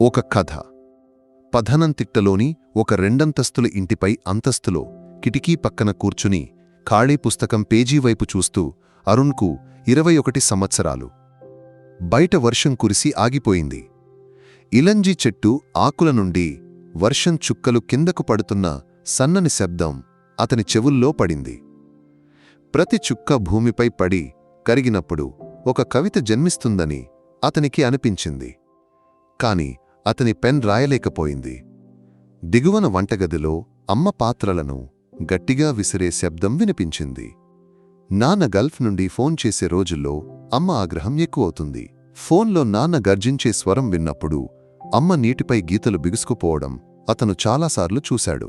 ఒక కథ. పధనంతిట్టలోని ఒక రెండంతస్తుల ఇంటిపై అంతస్తులో కిటికీ పక్కన కూర్చుని ఖాళీ పుస్తకం పేజీ వైపు చూస్తూ అరుణ్కు ఇరవై ఒకటి సంవత్సరాలు. బయట వర్షం కురిసి ఆగిపోయింది. ఇలంజి చెట్టు ఆకుల నుండి వర్షం చుక్కలు కిందకు పడుతున్న సన్నని శబ్దం అతని చెవుల్లో పడింది. ప్రతి చుక్క భూమిపై పడి కరిగినప్పుడు ఒక కవిత జన్మిస్తుందని అతనికి అనిపించింది. కాని అతని పెన్ రాయలేకపోయింది. దిగువన వంటగదిలో అమ్మ పాత్రలను గట్టిగా విసిరే శబ్దం వినిపించింది. నాన్న గల్ఫ్ నుండి ఫోన్ చేసే రోజుల్లో అమ్మ ఆగ్రహం ఎక్కువవుతుంది. ఫోన్లో నాన్న గర్జించే స్వరం విన్నప్పుడు అమ్మ నీటిపై గీతలు బిగుసుకుపోవడం అతను చాలాసార్లు చూశాడు.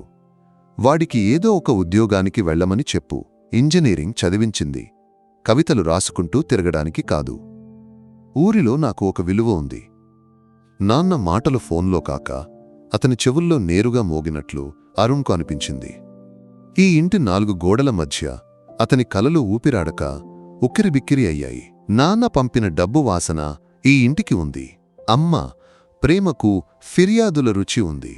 వాడికి ఏదో ఒక ఉద్యోగానికి వెళ్ళమని చెప్పు ఇంజనీరింగ్ చదివించింది. కవితలు రాసుకుంటూ తిరగడానికి కాదు. ఊరిలో నాకు ఒక విలువ ఉంది. నాన్న మాటలు ఫోన్లో కాక అతని చెవుల్లో నేరుగా మోగినట్లు అరుణ్కు అనిపించింది. ఈ ఇంటి నాలుగు గోడల మధ్య అతని కలలు ఊపిరాడక ఉక్కిరిబిక్కిరి అయ్యాయి. నాన్న పంపిన డబ్బు వాసన ఈ ఇంటికి ఉంది. అమ్మ ప్రేమకు ఫిర్యాదుల రుచి ఉంది.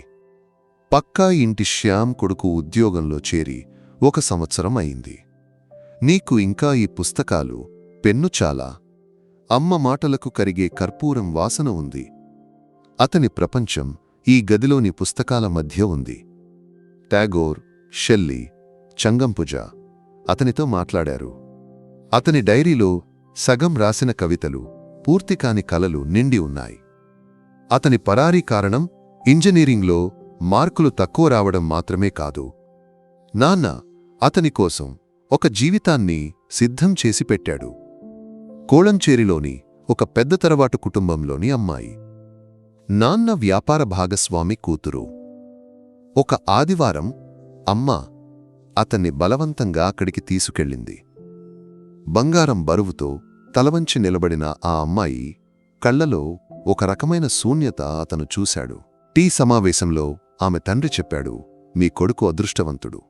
పక్కా ఇంటి శ్యామ్ కొడుకు ఉద్యోగంలో చేరి ఒక సంవత్సరం అయింది. నీకు ఇంకా ఈ పుస్తకాలు పెన్ను చాలా. అమ్మ మాటలకు కరిగే కర్పూరం వాసన ఉంది. అతని ప్రపంచం ఈ గదిలోని పుస్తకాల మధ్య ఉంది. టాగోర్ షెల్లీ చంగంపుజ అతనితో మాట్లాడారు. అతని డైరీలో సగం రాసిన కవితలు పూర్తికాని కలలు నిండి ఉన్నాయి. అతని పరారీ కారణం ఇంజనీరింగ్లో మార్కులు తక్కువ రావడం మాత్రమే కాదు. నాన్న అతని కోసం ఒక జీవితాన్ని సిద్ధం చేసి పెట్టాడు. కోళంచేరిలోని ఒక పెద్ద తరవాటు కుటుంబంలోని అమ్మాయి. నాన్న వ్యాపార భాగస్వామి కూతురు. ఒక ఆదివారం అమ్మ అతన్ని బలవంతంగా అక్కడికి తీసుకెళ్ళింది. బంగారం బరువుతో తలవంచి నిలబడిన ఆ అమ్మాయి కళ్ళలో ఒక రకమైన శూన్యత అతను చూశాడు. టీ సమావేశంలో ఆమె తండ్రి చెప్పాడు మీ కొడుకు అదృష్టవంతుడు.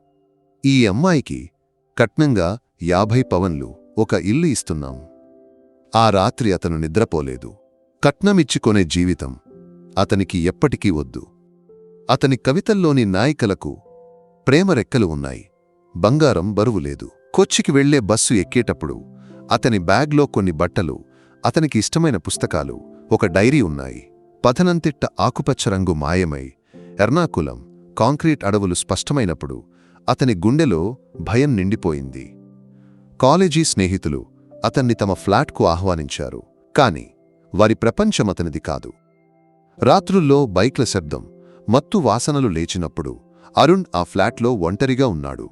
ఈ అమ్మాయికి కట్నంగా యాభై పవన్లు ఒక ఇల్లు ఇస్తున్నాం. ఆ రాత్రి అతను నిద్రపోలేదు. కట్నమిచ్చుకొనే జీవితం అతనికి ఎప్పటికీ వద్దు. అతని కవితల్లోని నాయికలకు ప్రేమరెక్కలు ఉన్నాయి. బంగారం బరువు లేదు. కొచ్చికి వెళ్ళే బస్సు ఎక్కేటప్పుడు అతని బ్యాగ్లో కొన్ని బట్టలు అతనికి ఇష్టమైన పుస్తకాలు ఒక డైరీ ఉన్నాయి. పథనంతిట్ట ఆకుపచ్చ రంగు మాయమై ఎర్నాకులం కాంక్రీట్ అడవులు స్పష్టమైనప్పుడు అతని గుండెలో భయం నిండిపోయింది. కాలేజీ స్నేహితులు అతన్ని తమ ఫ్లాట్కు ఆహ్వానించారు. కాని వారి ప్రపంచం అతనిది కాదు. రాత్రుల్లో బైక్ల శబ్దం మత్తు వాసనలు లేచినప్పుడు అరుణ్ ఆ ఫ్లాట్లో ఒంటరిగా ఉన్నాడు.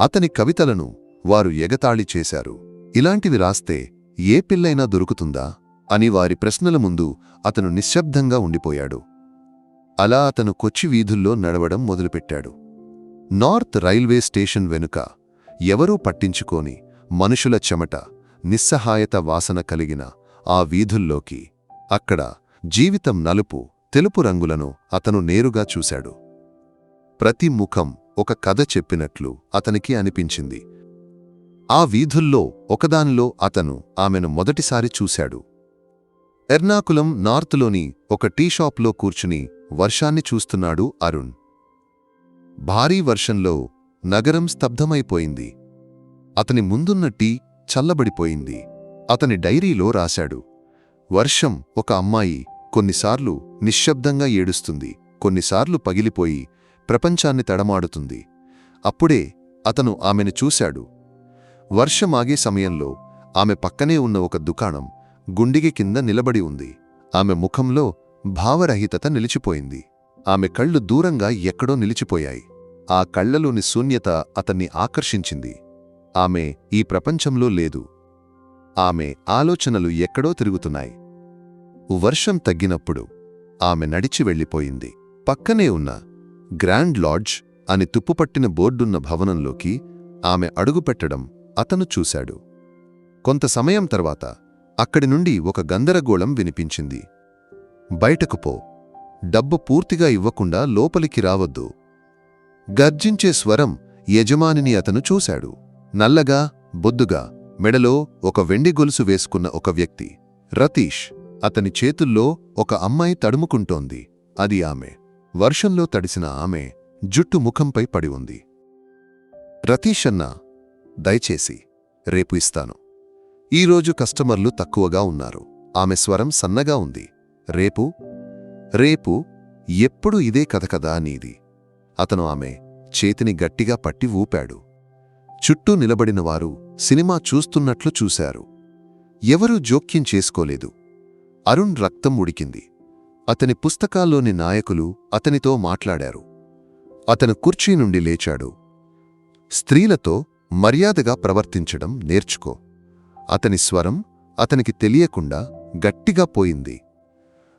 అతని కవితలను వారు ఎగతాళి చేశారు. ఇలాంటివి రాస్తే ఏ పిల్లైనా దొరుకుతుందా? అని వారి ప్రశ్నల ముందు అతను నిశ్శబ్దంగా ఉండిపోయాడు. అలా అతను కొచ్చి వీధుల్లో నడవడం మొదలుపెట్టాడు. నార్త్ రైల్వే స్టేషన్ వెనుక ఎవరూ పట్టించుకోని మనుషుల చెమట నిస్సహాయత వాసన కలిగిన ఆ వీధుల్లోకి అక్కడ జీవితం నలుపు తెలుపు రంగులను అతను నేరుగా చూశాడు. ప్రతి ముఖం ఒక కథ చెప్పినట్లు అతనికి అనిపించింది. ఆ వీధుల్లో ఒకదానిలో అతను ఆమెను మొదటిసారి చూశాడు. ఎర్నాకులం నార్త్లోని ఒక టీ షాప్లో కూర్చుని వర్షాన్ని చూస్తున్నాడు అరుణ్. భారీ వర్షంలో నగరం స్తబ్దమైపోయింది అతని ముందున్న టీ చల్లబడిపోయింది. అతని డైరీలో రాశాడు వర్షం ఒక అమ్మాయి కొన్నిసార్లు నిశ్శబ్దంగా ఏడుస్తుంది కొన్నిసార్లు పగిలిపోయి ప్రపంచాన్ని తడమాడుతుంది. అప్పుడే అతను ఆమెను చూశాడు. వర్షమాగే సమయంలో ఆమె పక్కనే ఉన్న ఒక దుకాణం గుండిగి కింద నిలబడి ఉంది. ఆమె ముఖంలో భావరహితత నిలిచిపోయింది. ఆమె కళ్ళు దూరంగా ఎక్కడో నిలిచిపోయాయి. ఆ కళ్ళలోని శూన్యత అతన్ని ఆకర్షించింది. ఆమె ఈ ప్రపంచంలో లేదు. ఆమె ఆలోచనలు ఎక్కడో తిరుగుతున్నాయి. వర్షం తగ్గినప్పుడు ఆమె నడిచి వెళ్ళిపోయింది. పక్కనే ఉన్న గ్రాండ్ లాడ్జ్ అని తుప్పుపట్టిన బోర్డున్న భవనంలోకి ఆమె అడుగుపెట్టడం అతను చూశాడు. కొంత సమయం తర్వాత అక్కడి నుండి ఒక గందరగోళం వినిపించింది. బయటకు పో. డబ్బు పూర్తిగా ఇవ్వకుండా లోపలికి రావద్దు. గర్జించే స్వరం యజమానిని అతను చూశాడు. నల్లగా బొద్దుగా మెడలో ఒక వెండి గొలుసు వేసుకున్న ఒక వ్యక్తి. రతీష్. అతని చేతుల్లో ఒక అమ్మాయి తడుముకుంటోంది. అది ఆమె. వర్షంలో తడిసిన ఆమె జుట్టు ముఖంపై పడి ఉంది. రతీషన్న దయచేసి రేపు ఇస్తాను. ఈరోజు కస్టమర్లు తక్కువగా ఉన్నారు. ఆమె స్వరం సన్నగా ఉంది. రేపు? రేపు? ఎప్పుడు ఇదే కథ కదా నీది? అతను ఆమె చేతిని గట్టిగా పట్టి ఊపాడు. చుట్టూ నిలబడినవారు సినిమా చూస్తున్నట్లు చూశారు. ఎవరూ జోక్యం చేసుకోలేదు. అరుణ్ రక్తం ఉడికింది. అతని పుస్తకాల్లోని నాయకులు అతనితో మాట్లాడారు. అతను కుర్చీ నుండి లేచాడు. స్త్రీలతో మర్యాదగా ప్రవర్తించడం నేర్చుకో. అతని స్వరం అతనికి తెలియకుండా గట్టిగా పోయింది.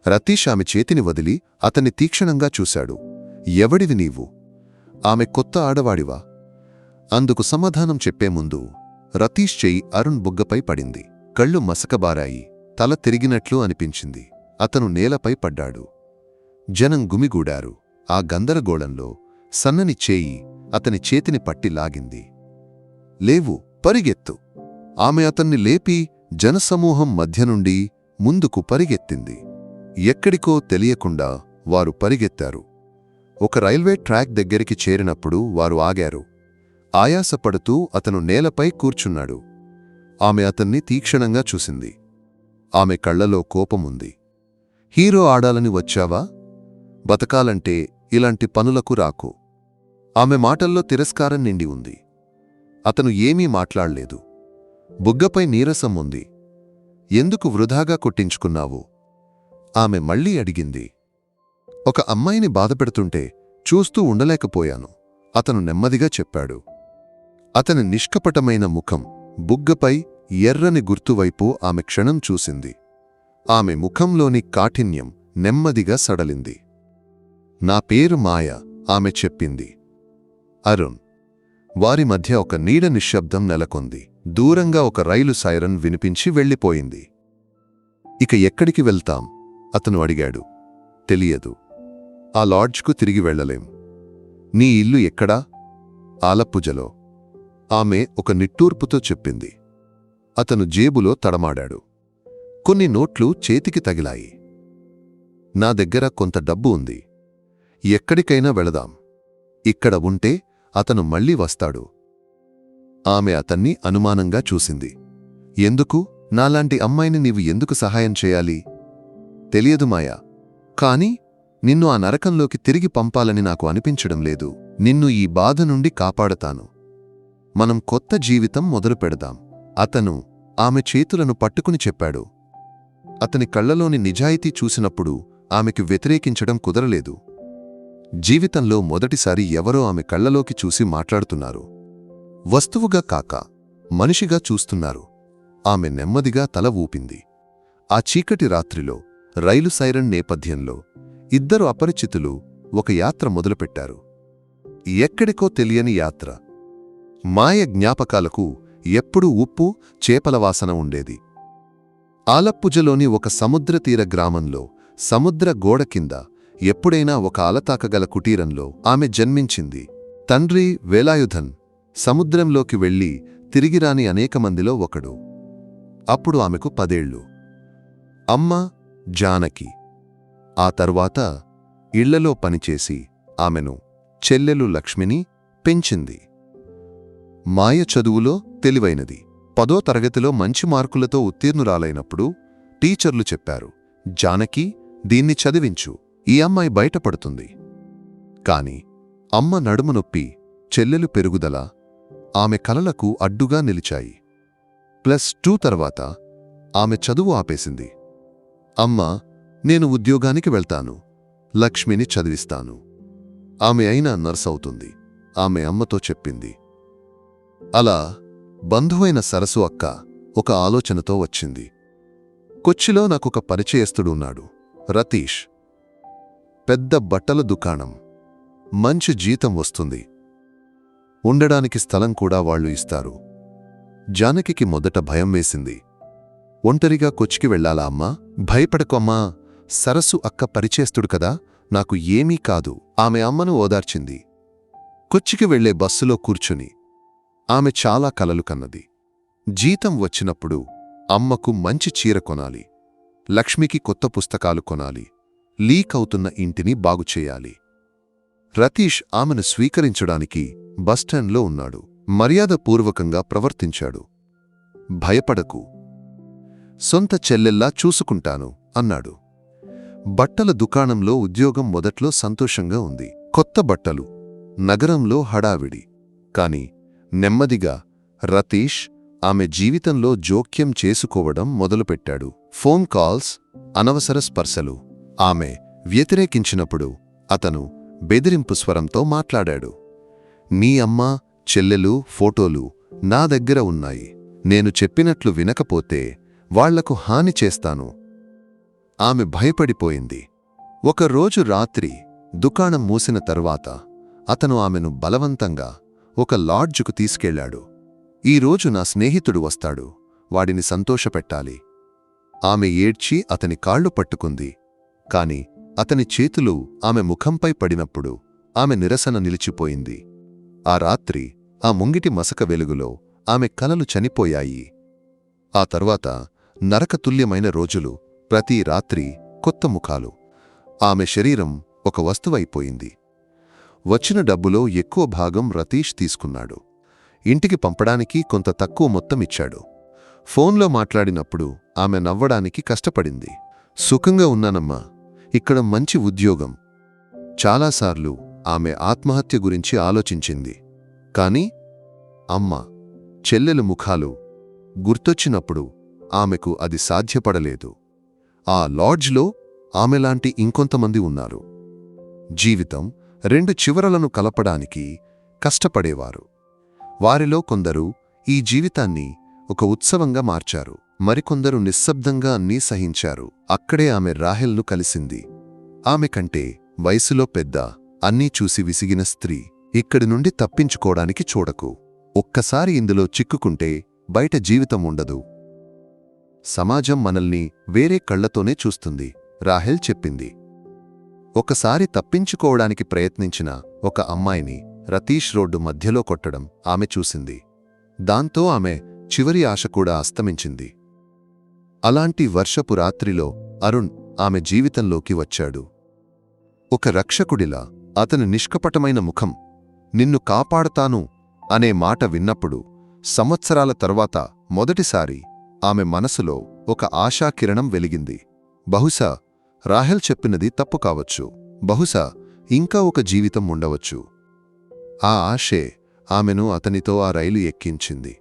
రతీష్ ఆమె చేతిని వదిలి అతన్ని తీక్షణంగా చూశాడు. ఎవడివి నీవు? ఆమె కొత్త ఆడవాడివా? అందుకు సమాధానం చెప్పే ముందు రతీష్ చెయ్యి అరుణ్ బుగ్గపై పడింది. కళ్ళు మసకబారాయి. తల తిరిగినట్లు అనిపించింది. అతను నేలపై పడ్డాడు. జనం గుమిగూడారు. ఆ గందరగోళంలో సన్నని చేయి అతని చేతిని పట్టి లాగింది. లేవు పరిగెత్తు. ఆమె అతన్ని లేపి జనసమూహం మధ్య నుండి ముందుకు పరిగెత్తింది. ఎక్కడికో తెలియకుండా వారు పరిగెత్తారు. ఒక రైల్వే ట్రాక్ దగ్గరికి చేరినప్పుడు వారు ఆగారు. ఆయాసపడుతూ అతను నేలపై కూర్చున్నాడు. ఆమె అతన్ని తీక్షణంగా చూసింది. ఆమె కళ్ళలో కోపముంది. హీరో ఆడాలని వచ్చావా? బతకాలంటే ఇలాంటి పనులకు రాకు. ఆమె మాటల్లో తిరస్కారం నిండి ఉంది. అతను ఏమీ మాట్లాడలేదు. బుగ్గపై నీరసం ఉంది. ఎందుకు వృధాగా కొట్టించుకున్నావు? ఆమె మళ్ళీ అడిగింది. ఒక అమ్మాయిని బాధపెడుతుంటే చూస్తూ ఉండలేకపోయాను అతను నెమ్మదిగా చెప్పాడు. అతని నిష్కపటమైన ముఖం బుగ్గపై ఎర్రని గుర్తువైపు ఆమె క్షణం చూసింది. ఆమె ముఖంలోని కాఠిన్యం నెమ్మదిగా సడలింది. నా పేరు మాయ ఆమె చెప్పింది. అరుణ్. వారి మధ్య ఒక నీడ నిశ్శబ్దం నెలకొంది. దూరంగా ఒక రైలు సైరన్ వినిపించి వెళ్ళిపోయింది. ఇక ఎక్కడికి వెళ్తాం? అతను అడిగాడు. తెలియదు. ఆ లాడ్జ్కు తిరిగి వెళ్ళలేం. నీ ఇల్లు ఎక్కడా? ఆలప్పుజలో. ఆమె ఒక నిట్టూర్పుతో చెప్పింది. అతను జేబులో తడమాడాడు. కొన్ని నోట్లు చేతికి తగిలాయి. నా దగ్గర కొంత డబ్బు ఉంది. ఎక్కడికైనా వెళదాం. ఇక్కడ ఉంటే అతను మళ్ళీ వస్తాడు. ఆమె అతన్ని అనుమానంగా చూసింది. ఎందుకు? నాలాంటి అమ్మాయిని నీవు ఎందుకు సహాయం చేయాలి? తెలియదు మాయా. కాని నిన్ను ఆ నరకంలోకి తిరిగి పంపాలని నాకు అనిపించడం లేదు. నిన్ను ఈ బాధ నుండి కాపాడతాను. మనం కొత్త జీవితం మొదలు పెడదాం అతను ఆమె చేతులను పట్టుకుని చెప్పాడు. అతని కళ్ళలోని నిజాయితీ చూసినప్పుడు ఆమెకు వ్యతిరేకించడం కుదరలేదు. జీవితంలో మొదటిసారి ఎవరో ఆమె కళ్ళలోకి చూసి మాట్లాడుతున్నారు. వస్తువుగా కాక మనిషిగా చూస్తున్నారు. ఆమె నెమ్మదిగా తల ఊపింది. ఆ చీకటి రాత్రిలో రైలు సైరన్ నేపథ్యంలో ఇద్దరు అపరిచితులు ఒక యాత్ర మొదలుపెట్టారు. ఎక్కడికో తెలియని యాత్ర. మాయ జ్ఞాపకాలకు ఎప్పుడూ ఉప్పు చేపల వాసన ఉండేది. ఆలప్పుజలోని ఒక సముద్రతీర గ్రామంలో సముద్ర గోడ కింద ఎప్పుడైనా ఒక అలతాకగల కుటీరంలో ఆమె జన్మించింది. తండ్రి వేలాయుధన్ సముద్రంలోకి వెళ్ళి తిరిగిరాని అనేక మందిలో ఒకడు. అప్పుడు ఆమెకు పదేళ్ళు అమ్మ జానకి. ఆ తర్వాత ఇళ్ళలో పనిచేసి ఆమెను చెల్లెలు లక్ష్మిని పెంచింది. మాయ చదువులో తెలివైనది. పదో తరగతిలో మంచి మార్కులతో ఉత్తీర్ణురాలైనప్పుడు టీచర్లు చెప్పారు జానకి దీన్ని చదివించు ఈ అమ్మాయి బయటపడుతుంది. కాని అమ్మ నడుము నొప్పి చెల్లెలు పెరుగుదల ఆమె కలలకు అడ్డుగా నిలిచాయి. ప్లస్ టూ తర్వాత ఆమె చదువు ఆపేసింది. అమ్మ నేను ఉద్యోగానికి వెళ్తాను లక్ష్మిని చదివిస్తాను. ఆమె అయినా నర్స్ అవుతుంది ఆమె అమ్మతో చెప్పింది. అలా బంధువైన సరసు అక్క ఒక ఆలోచనతో వచ్చింది. కొచ్చిలో నాకొక పరిచయస్తుడు ఉన్నాడు రతీష్. పెద్ద బట్టల దుకాణం. మంచి జీతం వస్తుంది. ఉండడానికి స్థలం కూడా వాళ్ళు ఇస్తారు. జానకికి మొదట భయం వేసింది. ఒంటరిగా కొచ్చికి వెళ్ళాలా అమ్మా? భయపడకు అమ్మా. సరస్సు అక్క పరిచేస్తుడు కదా నాకు ఏమీ కాదు ఆమె అమ్మను ఓదార్చింది. కొచ్చికి వెళ్ళే బస్సులో కూర్చుని ఆమె చాలా కలలు కన్నది. జీతం వచ్చినప్పుడు అమ్మకు మంచి చీర కొనాలి. లక్ష్మికి కొత్త పుస్తకాలు కొనాలి. లీక్ అవుతున్న ఇంటిని బాగుచేయాలి రతీష్ ఆమెను స్వీకరించడానికి బస్టాండ్లో ఉన్నాడు. మర్యాదపూర్వకంగా ప్రవర్తించాడు. భయపడకు. సొంత చెల్లెల్లా చూసుకుంటాను అన్నాడు. బట్టల దుకాణంలో ఉద్యోగం మొదట్లో సంతోషంగా ఉంది. కొత్త బట్టలు. నగరంలో హడావిడి. కాని నెమ్మదిగా రతీష్ ఆమె జీవితంలో జోక్యం చేసుకోవడం మొదలుపెట్టాడు. ఫోన్ కాల్స్ అనవసర స్పర్శలు. ఆమె వ్యతిరేకించినప్పుడు అతను బెదిరింపు స్వరంతో మాట్లాడాడు. నీ అమ్మ చెల్లెలు ఫోటోలు నా దగ్గర ఉన్నాయి. నేను చెప్పినట్లు వినకపోతే వాళ్ళకు హాని చేస్తాను. ఆమె భయపడిపోయింది. ఒకరోజు రాత్రి దుకాణం మూసిన తరువాత అతను ఆమెను బలవంతంగా ఒక లాడ్జుకు తీసుకెళ్ళాడు ఈరోజు నా స్నేహితుడు వస్తాడు. వాడిని సంతోషపెట్టాలి. ఆమె ఏడ్చి అతని కాళ్ళు పట్టుకుంది. కాని అతని చేతులు ఆమె ముఖంపై పడినప్పుడు ఆమె నిరసన నిలిచిపోయింది. ఆ రాత్రి ఆ ముంగిటి మసక వెలుగులో ఆమె కలలు చనిపోయాయి. ఆ తర్వాత నరకతుల్యమైన రోజులు ప్రతి రాత్రి కొత్త ముఖాలు. ఆమె శరీరం ఒక వస్తువైపోయింది. వచ్చిన డబ్బులో ఎక్కువ భాగం రతీష్ తీసుకున్నాడు. ఇంటికి పంపడానికి కొంత తక్కువ మొత్తం ఇచ్చాడు. ఫోన్లో మాట్లాడినప్పుడు ఆమె నవ్వడానికి కష్టపడింది. సుఖంగా ఉన్నానమ్మా. ఇక్కడ మంచి ఉద్యోగం. చాలాసార్లు ఆమె ఆత్మహత్య గురించి ఆలోచించింది. కాని అమ్మ చెల్లెలు ముఖాలు గుర్తొచ్చినప్పుడు ఆమెకు అది సాధ్యపడలేదు. ఆ లాడ్జ్లో ఆమెలాంటి ఇంకొంతమంది ఉన్నారు. జీవితం రెండు చివరలను కలపడానికి కష్టపడేవారు. వారిలో కొందరు ఈ జీవితాన్ని ఒక ఉత్సవంగా మార్చారు. మరికొందరు నిశ్శబ్దంగా అన్నీ సహించారు. అక్కడే ఆమె రాహెల్ను కలిసింది. ఆమె కంటే వయసులో పెద్ద అన్నీ చూసి విసిగిన స్త్రీ ఇక్కడి నుండి తప్పించుకోవడానికి చూడకు. ఒక్కసారి ఇందులో చిక్కుకుంటే బయట జీవితం ఉండదు. సమాజం మనల్ని వేరే కళ్ళతోనే చూస్తుంది. రాహెల్ చెప్పింది. ఒకసారి తప్పించుకోవడానికి ప్రయత్నించిన ఒక అమ్మాయిని రతీష్ రోడ్డు మధ్యలో కొట్టడం ఆమె చూసింది. దాంతో ఆమె చివరి ఆశ కూడా అస్తమించింది. అలాంటి వర్షపు రాత్రిలో అరుణ్ ఆమె జీవితంలోకి వచ్చాడు. ఒక రక్షకుడిలా అతని నిష్కపటమైన ముఖం నిన్ను కాపాడతాను అనే మాట విన్నప్పుడు సంవత్సరాల తర్వాత మొదటిసారి ఆమె మనసులో ఒక ఆశాకిరణం వెలిగింది. బహుశా రాహెల్ చెప్పినది తప్పు కావచ్చు. బహుశా ఇంకా ఒక జీవితం ఉండవచ్చు. ఆ ఆశే ఆమెను అతనితో ఆ రైలు ఎక్కించింది.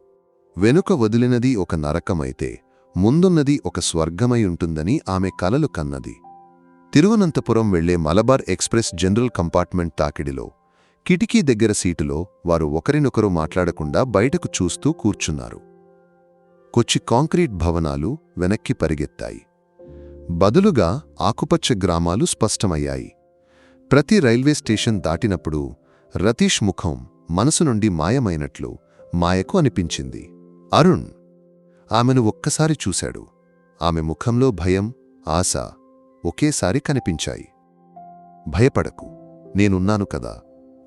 వెనుక వదిలినది ఒక నరకమైతే ముందున్నది ఒక స్వర్గమై ఉంటుందని ఆమె కలలు కన్నది. తిరువనంతపురం వెళ్ళే మలబార్ ఎక్స్ప్రెస్ జనరల్ కంపార్ట్మెంట్ తాకిడిలో కిటికీ దగ్గర సీటులో వారు ఒకరినొకరు మాట్లాడకుండా బయటకు చూస్తూ కూర్చున్నారు. కొచ్చి కాంక్రీట్ భవనాలు వెనక్కి పరిగెత్తాయి. బదులుగా ఆకుపచ్చ గ్రామాలు స్పష్టమయ్యాయి. ప్రతి రైల్వే స్టేషన్ దాటినప్పుడు రతీష్ ముఖం మనసు నుండి మాయమైనట్లు మాయకు అనిపించింది. అరుణ్ ఆమెను ఒక్కసారి చూశాడు. ఆమె ముఖంలో భయం ఆశ ఒకేసారి కనిపించాయి. భయపడకు నేనున్నాను కదా.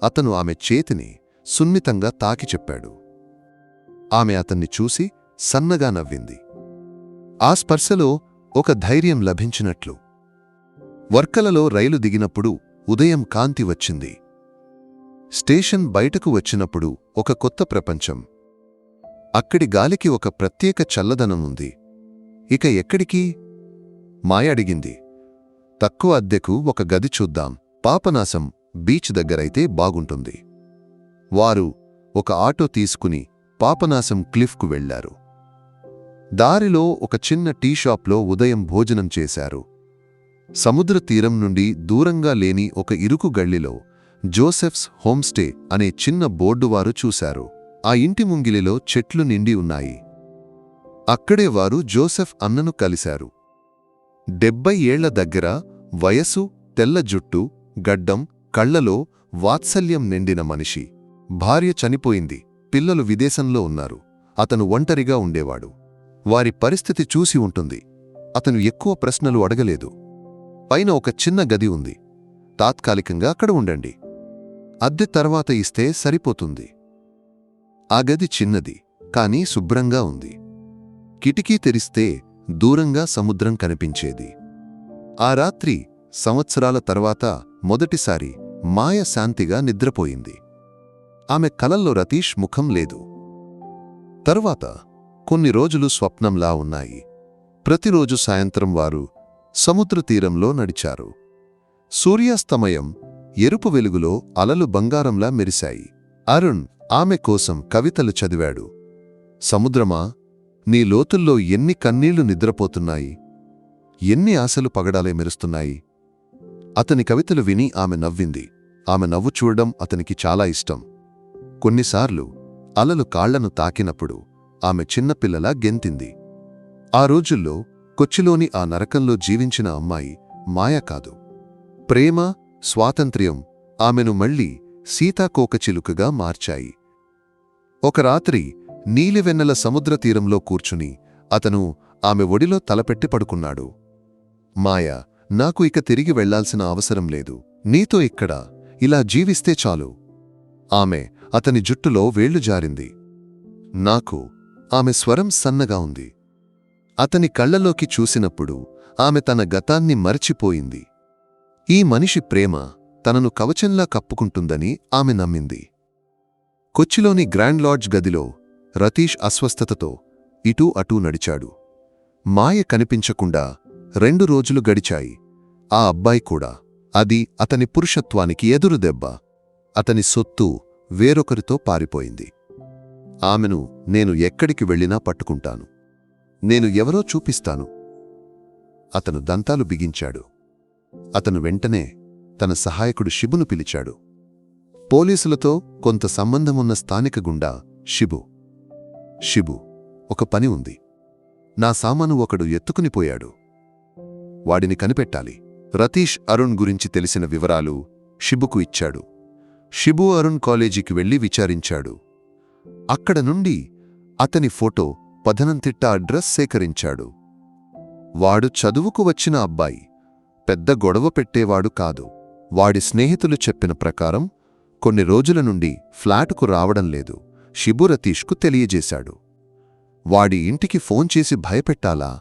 అతను ఆమె చేతిని సున్నితంగా తాకి చెప్పాడు. ఆమె అతన్ని చూసి సన్నగా నవ్వింది. ఆ స్పర్శలో ఒక ధైర్యం లభించినట్లు. వర్కలలో రైలు దిగినప్పుడు ఉదయం కాంతి వచ్చింది. స్టేషన్ బయటకు వచ్చినప్పుడు ఒక కొత్త ప్రపంచం. అక్కడి గాలికి ఒక ప్రత్యేక చల్లదనం ఉంది. ఇక ఎక్కడికి? మాయ అడిగింది. తక్కువ అద్దెకు ఒక గది చూద్దాం. పాపనాశం బీచ్ దగ్గరైతే బాగుంటుంది. వారు ఒక ఆటో తీసుకుని పాపనాశం క్లిఫ్కు వెళ్ళారు దారిలో ఒక చిన్న టీ షాప్లో ఉదయం భోజనం చేశారు. సముద్ర తీరం నుండి దూరంగా లేని ఒక ఇరుకు గళ్ళిలో జోసెఫ్స్ హోమ్స్టే అనే చిన్న బోర్డు వారు చూశారు. ఆ ఇంటి ముంగిలిలో చెట్లు నిండి ఉన్నాయి. అక్కడే వారు జోసెఫ్ అన్నను కలిశారు. డెబ్బై ఏళ్ళ దగ్గర వయసు తెల్ల జుట్టు గడ్డం కళ్ళలో వాత్సల్యం నిండిన మనిషి. భార్య చనిపోయింది. పిల్లలు విదేశంలో ఉన్నారు. అతను ఒంటరిగా ఉండేవాడు. వారి పరిస్థితి చూసి ఉంటుంది. అతను ఎక్కువ ప్రశ్నలు అడగలేదు. పైన ఒక చిన్న గది ఉంది. తాత్కాలికంగా అక్కడ ఉండండి. అద్దె తర్వాత ఇస్తే సరిపోతుంది. ఆ గది చిన్నది కానీ శుభ్రంగా ఉంది. కిటికీ తెరిస్తే దూరంగా సముద్రం కనిపించేది. ఆ రాత్రి సంవత్సరాల తర్వాత మొదటిసారి మాయ శాంతిగా నిద్రపోయింది. ఆమె కలల్లో రతీష్ ముఖం లేదు. తర్వాత కొన్ని రోజులు స్వప్నంలా ఉన్నాయి. ప్రతిరోజు సాయంత్రం వారు సముద్ర తీరంలో నడిచారు. సూర్యాస్తమయం ఎరుపు వెలుగులో అలలు బంగారంలా మెరిశాయి. అరుణ్ ఆమె కోసం కవితలు చదివాడు. సముద్రమా? నీ లోతుల్లో ఎన్ని కన్నీళ్ళు నిద్రపోతున్నాయి? ఎన్ని ఆశలు పగడాలే మెరుస్తున్నాయి? అతని కవితలు విని ఆమె నవ్వింది. ఆమె నవ్వు చూడడం అతనికి చాలా ఇష్టం. కొన్నిసార్లు అలలు కాళ్ళను తాకినప్పుడు ఆమె చిన్నపిల్లలా గెంతింది. ఆ రోజుల్లో కొచ్చిలోని ఆ నరకంలో జీవించిన అమ్మాయి మాయ కాదు. ప్రేమ స్వాతంత్ర్యం ఆమెను మళ్ళీ సీతాకోకచిలుకగా మార్చాయి. ఒక రాత్రి నీలివెన్నెల సముద్ర తీరంలో కూర్చుని అతను ఆమె ఒడిలో తలపెట్టి పడుకున్నాడు. మాయ నాకు ఇక తిరిగి వెళ్ళాల్సిన అవసరం లేదు. నీతో ఇక్కడ ఇలా జీవిస్తే చాలు. ఆమె అతని జుట్టులో వేళ్ళు జారింది. నాకు ఆమె స్వరం సన్నగా ఉంది. అతని కళ్ళలోకి చూసినప్పుడు ఆమె తన గతాన్ని మరచిపోయింది. ఈ మనిషి ప్రేమ తనను కవచంలా కప్పుకుంటుందని ఆమె నమ్మింది. కొచ్చిలోని గ్రాండ్ లాడ్జ్ గదిలో రతీష్ అస్వస్థతతో ఇటూ అటూ నడిచాడు. మాయ కనిపించకుండా రెండు రోజులు గడిచాయి. ఆ అబ్బాయి కూడా అది అతని పురుషత్వానికి ఎదురుదెబ్బ అతని సొత్తు వేరొకరితో పారిపోయింది. ఆమెను నేను ఎక్కడికి వెళ్ళినా పట్టుకుంటాను. నేను ఎవరో చూపిస్తాను. అతను దంతాలు బిగించాడు. అతను వెంటనే తన సహాయకుడు శిబును పిలిచాడు. పోలీసులతో కొంత సంబంధమున్న స్థానిక గుండా షిబు. షిబు ఒక పని ఉంది. నా సామాను ఒకడు ఎత్తుకునిపోయాడు వాడిని కనిపెట్టాలి. రతీష్ అరుణ్ గురించి తెలిసిన వివరాలు షిబుకు ఇచ్చాడు. షిబు అరుణ్ కాలేజీకి వెళ్ళి విచారించాడు. అక్కడ నుండి అతని ఫోటో పథనంతిట్ట అడ్రస్ సేకరించాడు. వాడు చదువుకు వచ్చిన అబ్బాయి పెద్ద గొడవ పెట్టేవాడు కాదు. వాడి స్నేహితులు చెప్పిన ప్రకారం కొన్ని రోజుల నుండి ఫ్లాటుకు రావడం లేదు షిబు రతీష్కు తెలియజేశాడు. వాడి ఇంటికి ఫోన్ చేసి భయపెట్టాలా?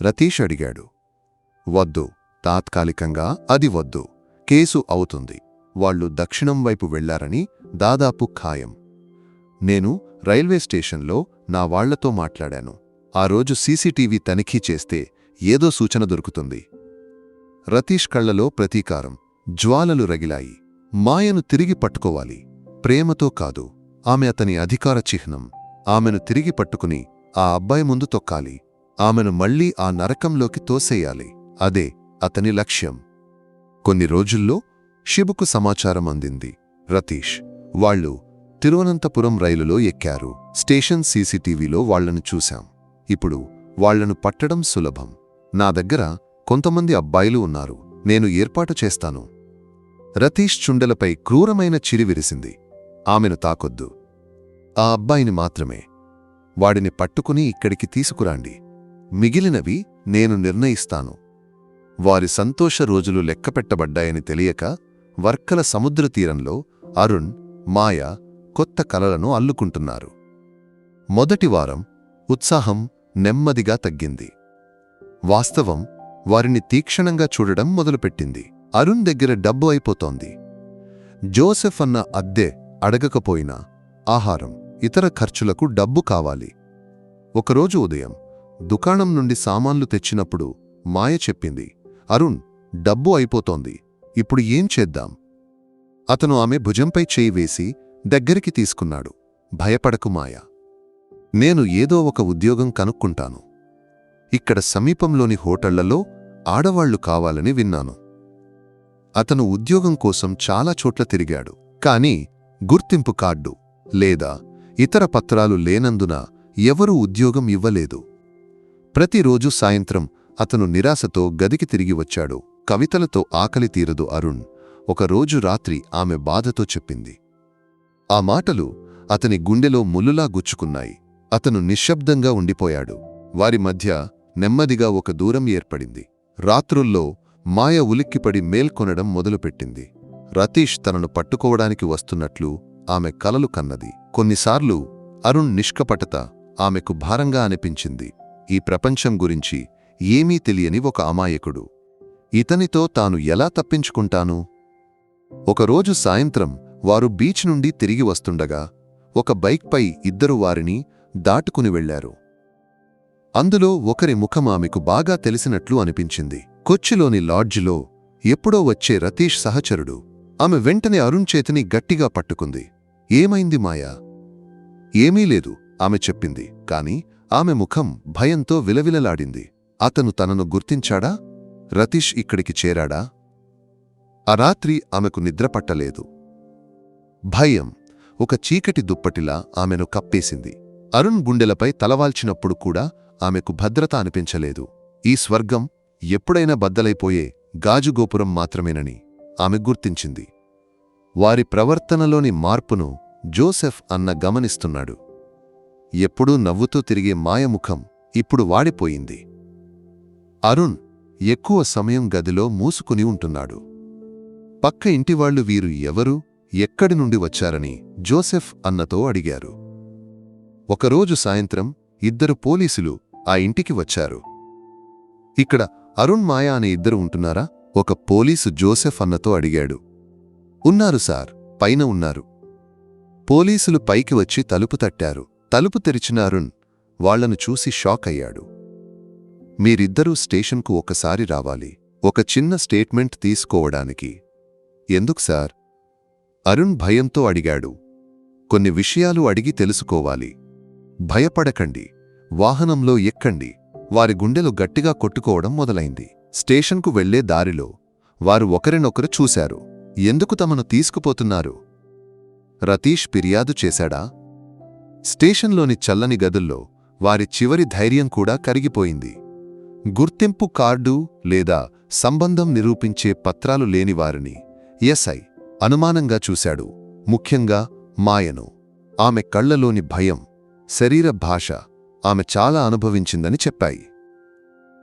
రతీష్ అడిగాడు. వద్దు తాత్కాలికంగా అది వద్దు కేసు అవుతుంది. వాళ్ళు దక్షిణం వైపు వెళ్ళారని దాదాపు ఖాయం. నేను రైల్వే స్టేషన్లో నా వాళ్ళతో మాట్లాడాను. ఆ రోజు సీసీటీవీ తనిఖీ చేస్తే ఏదో సూచన దొరుకుతుంది. రతీష్ కళ్ళలో ప్రతీకారం. జ్వాలలు రగిలాయి. మాయను తిరిగి పట్టుకోవాలి. ప్రేమతో కాదు. ఆమె అతని అధికార చిహ్నం. ఆమెను తిరిగి పట్టుకుని ఆ అబ్బాయి ముందు తొక్కాలి. ఆమెను మళ్ళీ ఆ నరకంలోకి తోసేయాలి. అదే అతని లక్ష్యం. కొన్ని రోజుల్లో షిబుకు సమాచారం అందింది రతీష్. వాళ్ళు తిరువనంతపురం రైలులో ఎక్కారు. స్టేషన్ సీసీటీవీలో వాళ్ళను చూశాం. ఇప్పుడు వాళ్ళను పట్టడం సులభం. నా దగ్గర కొంతమంది అబ్బాయిలు ఉన్నారు. నేను ఏర్పాటు చేస్తాను. రతీష్ చుండెలపై క్రూరమైన చిరి విరిసింది. ఆమెను తాకొద్దు. ఆ అబ్బాయిని మాత్రమే. వాడిని పట్టుకుని ఇక్కడికి తీసుకురాండి. మిగిలినవి నేను నిర్ణయిస్తాను. వారి సంతోష రోజులు లెక్కపెట్టబడ్డాయని తెలియక వర్కల సముద్రతీరంలో అరుణ్ మాయ కొత్త కలలను అల్లుకుంటున్నారు. మొదటి వారం ఉత్సాహం నెమ్మదిగా తగ్గింది. వాస్తవం వారిని తీక్షణంగా చూడడం మొదలుపెట్టింది. అరుణ్ దగ్గర డబ్బు అయిపోతోంది. జోసెఫ్ అన్న అద్దె అడగకపోయినా ఆహారం ఇతర ఖర్చులకు డబ్బు కావాలి. ఒకరోజు ఉదయం దుకాణం నుండి సామాన్లు తెచ్చినప్పుడు మాయ చెప్పింది అరుణ్ డబ్బు అయిపోతోంది. ఇప్పుడు ఏం చేద్దాం? అతను ఆమె భుజంపై చేయి వేసి దగ్గరికి తీసుకున్నాడు. భయపడకు మాయ. నేను ఏదో ఒక ఉద్యోగం కనుక్కుంటాను. ఇక్కడ సమీపంలోని హోటళ్ళలో ఆడవాళ్ళు కావాలని విన్నాను. అతను ఉద్యోగం కోసం చాలా చోట్ల తిరిగాడు. కాని గుర్తింపు కార్డు లేదా ఇతర పత్రాలు లేనందున ఎవరూ ఉద్యోగం ఇవ్వలేదు. ప్రతిరోజు సాయంత్రం అతను నిరాశతో గదికి తిరిగి వచ్చాడు. కవితలతో ఆకలి తీరదు అరుణ్. ఒకరోజు రాత్రి ఆమె బాధతో చెప్పింది. ఆ మాటలు అతని గుండెలో ముల్లులా గుచ్చుకున్నాయి. అతను నిశ్శబ్దంగా ఉండిపోయాడు. వారి మధ్య నెమ్మదిగా ఒక దూరం ఏర్పడింది. రాత్రుల్లో మాయ ఉలిక్కిపడి మేల్కొనడం మొదలుపెట్టింది. రతీష్ తనను పట్టుకోవడానికి వస్తున్నట్లు ఆమె కలలు కన్నది. కొన్నిసార్లు అరుణ్ నిష్కపటత ఆమెకు భారంగా అనిపించింది. ఈ ప్రపంచం గురించి ఏమీ తెలియని ఒక అమాయకుడు. ఇతనితో తాను ఎలా తప్పించుకుంటాను? ఒకరోజు సాయంత్రం వారు బీచ్ నుండి తిరిగి వస్తుండగా ఒక బైక్పై ఇద్దరు వారిని దాటుకుని వెళ్ళారు అందులో ఒకరి ముఖం ఆమెకు బాగా తెలిసినట్లు అనిపించింది. కొచ్చిలోని లాడ్జిలో ఎప్పుడో వచ్చే రతీష్ సహచరుడు ఆమె వెంటనే అరుణ్ చేతిని గట్టిగా పట్టుకుంది. ఏమైంది మాయా? ఏమీ లేదు ఆమె చెప్పింది. కాని ఆమె ముఖం భయంతో విలవిలలాడింది. అతను తనను గుర్తించాడా? రతీష్ ఇక్కడికి చేరాడా? ఆ రాత్రి ఆమెకు నిద్రపట్టలేదు భయం. ఒక చీకటి దుప్పటిలా ఆమెను కప్పేసింది. అరుణ్ గుండెలపై తలవాల్చినప్పుడు కూడా ఆమెకు భద్రత అనిపించలేదు. ఈ స్వర్గం ఎప్పుడైనా బద్దలైపోయే గాజుగోపురం మాత్రమేనని ఆమె గుర్తించింది. వారి ప్రవర్తనలోని మార్పును జోసెఫ్ అన్న గమనిస్తున్నాడు. ఎప్పుడూ నవ్వుతూ తిరిగే మాయముఖం ఇప్పుడు వాడిపోయింది. అరుణ్ ఎక్కువ సమయం గదిలో మూసుకుని ఉంటున్నాడు. పక్క ఇంటివాళ్ళు వీరు ఎవరు? ఎక్కడి నుండి వచ్చారని జోసెఫ్ అన్నతో అడిగారు. ఒకరోజు సాయంత్రం ఇద్దరు పోలీసులు ఆ ఇంటికి వచ్చారు. ఇక్కడ అరుణ్ మాయా అనే ఇద్దరు ఉంటున్నారా? ఒక పోలీసు జోసెఫ్ అన్నతో అడిగాడు. ఉన్నారు సార్ పైన ఉన్నారు. పోలీసులు పైకి వచ్చి తలుపు తట్టారు. తలుపు తెరిచిన అరుణ్ వాళ్ళను చూసి షాక్ అయ్యాడు. మీరిద్దరూ స్టేషన్కు ఒకసారి రావాలి. ఒక చిన్న స్టేట్మెంట్ తీసుకోవడానికి. ఎందుకు సార్? అరుణ్ భయంతో అడిగాడు. కొన్ని విషయాలు అడిగి తెలుసుకోవాలి. భయపడకండి. వాహనంలో ఎక్కండి. వారి గుండెలు గట్టిగా కొట్టుకోవడం మొదలైంది. స్టేషన్కు వెళ్ళే దారిలో వారు ఒకరినొకరు చూశారు. ఎందుకు తమను తీసుకుపోతున్నారు? రతీష్ ఫిర్యాదు చేశాడా? స్టేషన్లోని చల్లని గదుల్లో వారి చివరి ధైర్యం కూడా కరిగిపోయింది. గుర్తింపు కార్డు లేదా సంబంధం నిరూపించే పత్రాలు లేని వారిని ఎస్ఐ అనుమానంగా చూశాడు. ముఖ్యంగా మాయను. ఆమె కళ్ళలోని భయం శరీర భాష ఆమె చాలా అనుభవించిందని చెప్పాయి.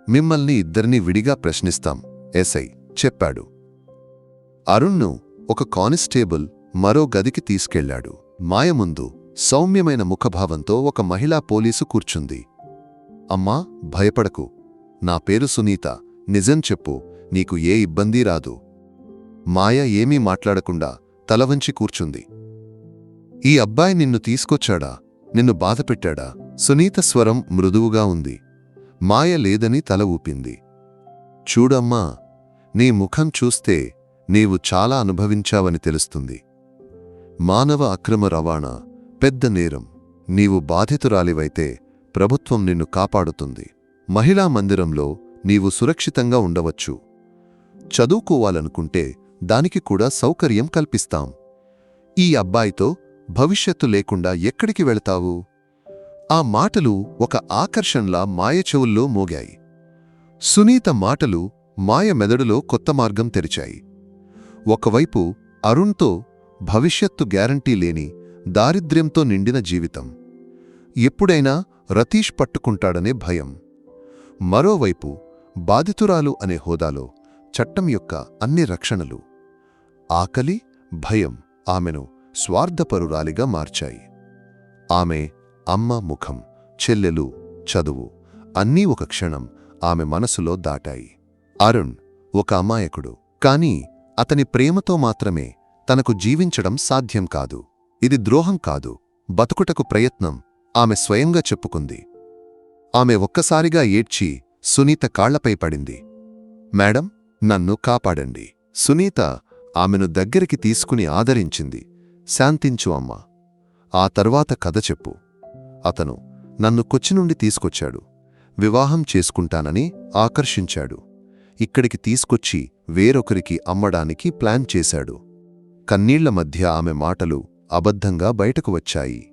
మిమ్మల్ని ఇద్దరినీ విడిగా ప్రశ్నిస్తాం ఎస్ఐ చెప్పాడు. అరుణ్ను ఒక కానిస్టేబుల్ మరో గదికి తీసుకెళ్ళాడు. మాయ ముందు సౌమ్యమైన ముఖభావంతో ఒక మహిళా పోలీసు కూర్చుంది. అమ్మా భయపడకు. నా పేరు సునీత. నిజం చెప్పు. నీకు ఏ ఇబ్బంది రాదు. మాయ ఏమీ మాట్లాడకుండా తలవంచి కూర్చుంది. ఈ అబ్బాయి నిన్ను తీసుకొచ్చాడా? నిన్ను బాధపెట్టాడా? సునీత స్వరం మృదువుగా ఉంది. మాయ లేదని తల ఊపింది. చూడమ్మా నీ ముఖం చూస్తే నీవు చాలా అనుభవించావని తెలుస్తుంది. మానవ అక్రమ రవాణా పెద్ద నేరం. నీవు బాధితురాలివైతే ప్రభుత్వం నిన్ను కాపాడుతుంది. మహిళా మందిరంలో నీవు సురక్షితంగా ఉండవచ్చు. చదువుకోవాలనుకుంటే దానికి కూడా సౌకర్యం కల్పిస్తాం. ఈ అబ్బాయితో భవిష్యత్తు లేకుండా ఎక్కడికి వెళతావు? ఆ మాటలు ఒక ఆకర్షణలా మాయ చెవుల్లో మోగాయి. సునీత మాటలు మాయ మెదడులో కొత్త మార్గం తెరిచాయి. ఒకవైపు అరుణ్తో భవిష్యత్తు గ్యారంటీ లేని దారిద్ర్యంతో నిండిన జీవితం. ఎప్పుడైనా రతీష్ పట్టుకుంటాడనే భయం. మరోవైపు బాధితురాలు అనే హోదాలో చట్టం యొక్క అన్ని రక్షణలు ఆకలి భయం ఆమెను స్వార్థపరురాలిగా మార్చాయి. ఆమె అమ్మ ముఖం చెల్లెలు చదువు అన్నీ ఒక క్షణం ఆమె మనసులో దాటాయి. అరుణ్ ఒక అమాయకుడు కాని అతని ప్రేమతో మాత్రమే తనకు జీవించడం సాధ్యం కాదు. ఇది ద్రోహం కాదు బతుకుటకు ప్రయత్నం ఆమె స్వయంగా చెప్పుకుంది. ఆమె ఒక్కసారిగా ఏడ్చి సునీత కాళ్ళపై పడింది. మేడం నన్ను కాపాడండి. సునీత ఆమెను దగ్గరికి తీసుకుని ఆదరించింది. శాంతించు అమ్మా. ఆ తర్వాత కథ చెప్పు. అతను నన్ను కొచ్చి నుండి తీసుకొచ్చాడు. వివాహం చేసుకుంటానని ఆకర్షించాడు. ఇక్కడికి తీసుకొచ్చి వేరొకరికి అమ్మడానికి ప్లాన్ చేశాడు. కన్నీళ్ళ మధ్య ఆమె మాటలు అబద్ధంగా బయటకు వచ్చాయి.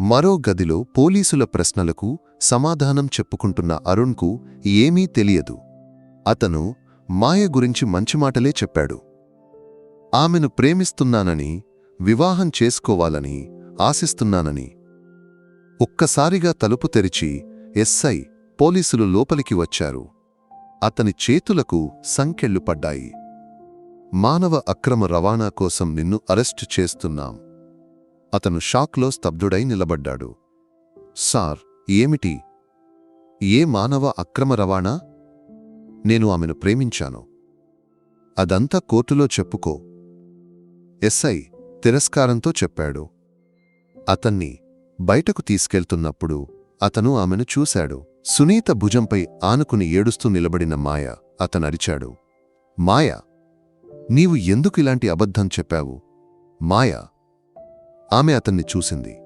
మరో గదిలో పోలీసుల ప్రశ్నలకు సమాధానం చెప్పుకుంటున్న అరుణ్కు ఏమీ తెలియదు. అతను మాయ గురించి మంచి మాటలే చెప్పాడు. ఆమెను ప్రేమిస్తున్నానని వివాహం చేసుకోవాలని ఆశిస్తున్నానని. ఒక్కసారిగా తలుపు తెరిచి ఎస్ఐ పోలీసులు లోపలికి వచ్చారు. అతని చేతులకు సంకెళ్ళు పడ్డాయి. మానవ అక్రమ రవాణా కోసం నిన్ను అరెస్టు చేస్తున్నాం. అతను షాక్లో స్తబ్దుడై నిలబడ్డాడు. సార్ ఏమిటి? ఏ మానవ అక్రమ రవాణా? నేను ఆమెను ప్రేమించాను. అదంతా కోర్టులో చెప్పుకో. ఎస్ఐ తిరస్కారంతో చెప్పాడు. అతన్ని బయటకు తీసుకెళ్తున్నప్పుడు అతను ఆమెను చూశాడు. సునీత భుజంపై ఆనుకుని ఏడుస్తూ నిలబడిన మాయ అతనరిచాడు. మాయ నీవు ఎందుకు ఇలాంటి అబద్ధం చెప్పావు? మాయ ఆమె అతన్ని చూసింది.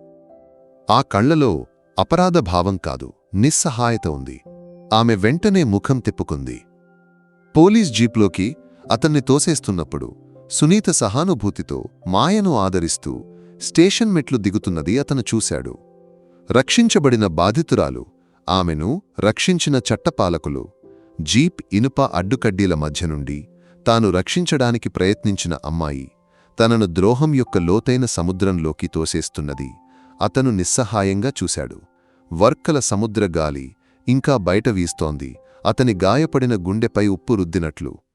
ఆ కళ్ళలో అపరాధ భావం కాదు నిస్సహాయత ఉంది. ఆమె వెంటనే ముఖం తిప్పుకుంది. పోలీస్ జీప్లోకి అతన్ని తోసేస్తున్నప్పుడు సునీత సహానుభూతితో మాయను ఆదరిస్తూ స్టేషన్ మెట్లు దిగుతున్నది అతను చూశాడు. రక్షించబడిన బాధితురాలు ఆమెను రక్షించిన చట్టపాలకులు జీప్ ఇనుప అడ్డుకడ్డీల మధ్య నుండి తాను రక్షించడానికి ప్రయత్నించిన అమ్మాయి తనను ద్రోహం యొక్క లోతైన సముద్రంలోకి తోసేస్తున్నది అతను నిస్సహాయంగా చూశాడు. వర్కల సముద్ర గాలి ఇంకా బయట వీస్తోంది అతని గాయపడిన గుండెపై ఉప్పు రుద్దినట్లు